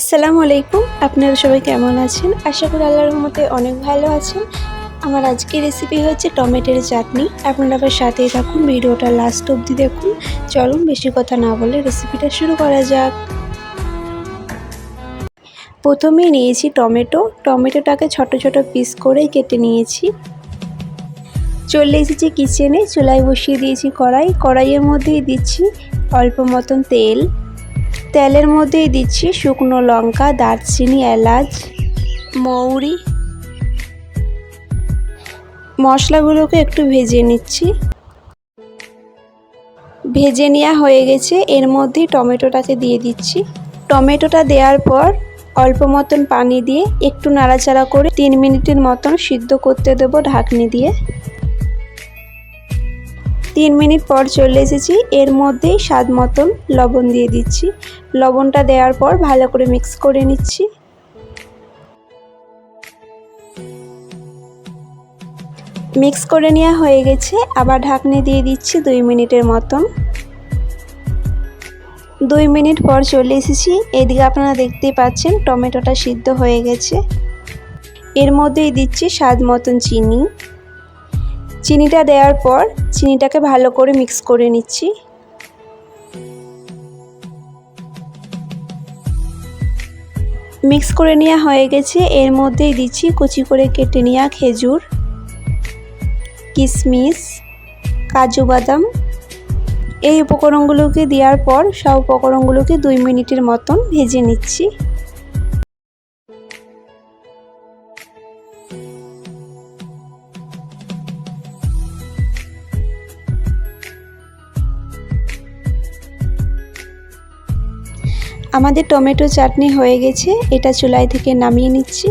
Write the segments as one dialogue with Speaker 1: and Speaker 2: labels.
Speaker 1: আসসালামু আলাইকুম। আপনারা সবাই কেমন আছেন? আশা করি আল্লাহর রহমতে অনেক ভালো আছেন। আমার আজকের রেসিপি হচ্ছে টমেটোর চাটনি। আপনারা আবার সাথেই থাকুন। ভিডিওটা লাস্ট অবধি দেখুন। চলুন, বেশি কথা না বলে রেসিপিটা শুরু করা যাক। প্রথমেই নিয়েছি টমেটো। টমেটোটাকে ছোট ছোট পিস করেই কেটে নিয়েছি। চলে এসেছি কিচেনে চুলায় বসিয়ে দিয়েছি কড়াই। কড়াইয়ের মধ্যেই দিচ্ছি অল্প মতন তেল। তেলের মধ্যেই দিচ্ছি শুকনো লঙ্কা, দারচিনি, এলাচ, মৌরি। মশলাগুলোকে একটু ভেজে নিচ্ছি। ভেজে নেওয়া হয়ে গেছে। এর মধ্যেই টমেটোটাকে দিয়ে দিচ্ছি। টমেটোটা দেওয়ার পর অল্প মতন পানি দিয়ে একটু নাড়াচাড়া করে তিন মিনিটের মতন সিদ্ধ করতে দেবো ঢাকনি দিয়ে। তিন মিনিট পর চলে এসেছি। এর মধ্যেই স্বাদ মতন লবণ দিয়ে দিচ্ছি। লবণটা দেওয়ার পর ভালো করে মিক্স করে নিচ্ছি। মিক্স করে নেওয়া হয়ে গেছে। আবার ঢাকনি দিয়ে দিচ্ছি দুই মিনিটের মতন। দুই মিনিট পর চলে এসেছি। এদিকে আপনারা দেখতেই পাচ্ছেন টমেটোটা সিদ্ধ হয়ে গেছে। এর মধ্যেই দিচ্ছি স্বাদ মতন চিনি। চিনিটা দেওয়ার পর চিনিটাকে ভালো করে মিক্স করে নিচ্ছি। মিক্স করে নেওয়া হয়ে গেছে। এর মধ্যেই দিচ্ছি কুচি করে কেটে নেওয়া খেজুর, কিশমিশ, কাজু বাদাম। এই উপকরণগুলোকে দেওয়ার পর সব উপকরণগুলোকে দুই মিনিটের মতন ভেজে নিচ্ছি। আমাদের টমেটো চাটনি হয়ে গেছে, এটা চুলাই থেকে নামিয়ে নিচ্ছি।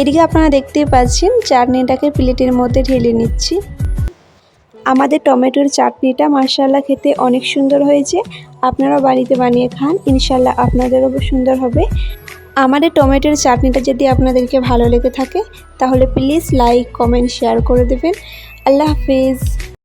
Speaker 1: এদিকে আপনারা দেখতেই পাচ্ছেন, চাটনিটাকে প্লেটের মধ্যে ঢেলে নিচ্ছি। আমাদের টমেটোর চাটনিটা মার্শাল্লাহ খেতে অনেক সুন্দর হয়েছে। আপনারা বাড়িতে বানিয়ে খান ইনশাল্লাহ আপনাদেরও সুন্দর হবে। আমাদের টমেটোর চাটনিটা যদি আপনাদেরকে ভালো লেগে থাকে, তাহলে প্লিজ লাইক, কমেন্ট, শেয়ার করে দেবেন। আল্লাহ হাফিজ।